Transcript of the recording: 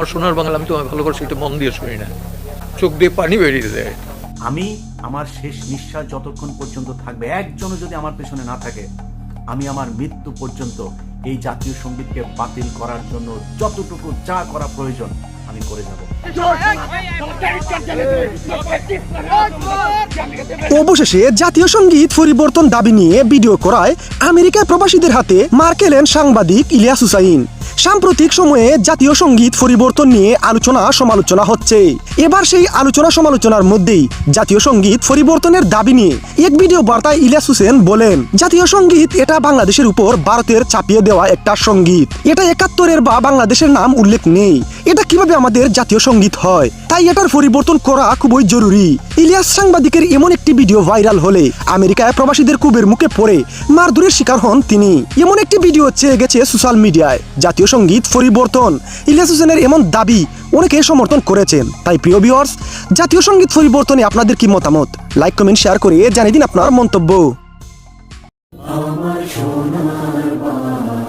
আমার সোনার বাংলা আমি তোমায় ভালো করে সেটা মন দিয়ে শুনি না। চোখ দিয়ে পানি বেরিয়ে দেয় আমি আমার শেষ নিঃশ্বাস যতক্ষণ পর্যন্ত থাকবে একজনও যদি আমার পেছনে না থাকে আমি আমার মৃত্যু পর্যন্ত এই জাতীয় সঙ্গীতকে বাতিল করার জন্য যতটুকু যা করা প্রয়োজন আমি করে যাব। অবশেষে জাতীয় সংগীত পরিবর্তন দাবি নিয়ে ভিডিও করায় আমেরিকায় প্রবাসীদের হাতে মার খেলেন সাংবাদিক ইলিয়াস হুসাইন। সাম্প্রতিক সময়ে জাতীয় সংগীত পরিবর্তন নিয়ে আলোচনা সমালোচনা হচ্ছে। এবার সেই আলোচনা সমালোচনার মধ্যেই জাতীয় সংগীত পরিবর্তনের দাবি নিয়ে এক ভিডিও বার্তায় ইলিয়াস হোসেন বলেন, জাতীয় সংগীত এটা বাংলাদেশের উপর ভারতের চাপিয়ে দেওয়া একটা সংগীত। এটা একাত্তরের বা বাংলাদেশের নাম উল্লেখ নেই। এটা কীভাবে আমাদের জাতীয় সংগীত হয়? তাই এটার পরিবর্তন করা খুবই জরুরি। ইলিয়াস সাংবাদিকের এমন একটি ভিডিও ভাইরাল হলে আমেরিকায় প্রবাসীদের কুবের মুখে পড়ে মারধরের শিকার হন তিনি। এমন একটি ভিডিও চেয়ে গেছে সোশ্যাল মিডিয়ায়। জাতীয় সংগীত পরিবর্তন। ইলিয়াস হোসেনের এমন দাবি অনেকে সমর্থন করেছেন। তাই প্রিয় ভিউয়ার্স জাতীয় সংগীত পরিবর্তনে আপনাদের কি মতামত? লাইক কমেন্ট শেয়ার করে জানিয়ে দিন আপনার মন্তব্য। আমার সোনার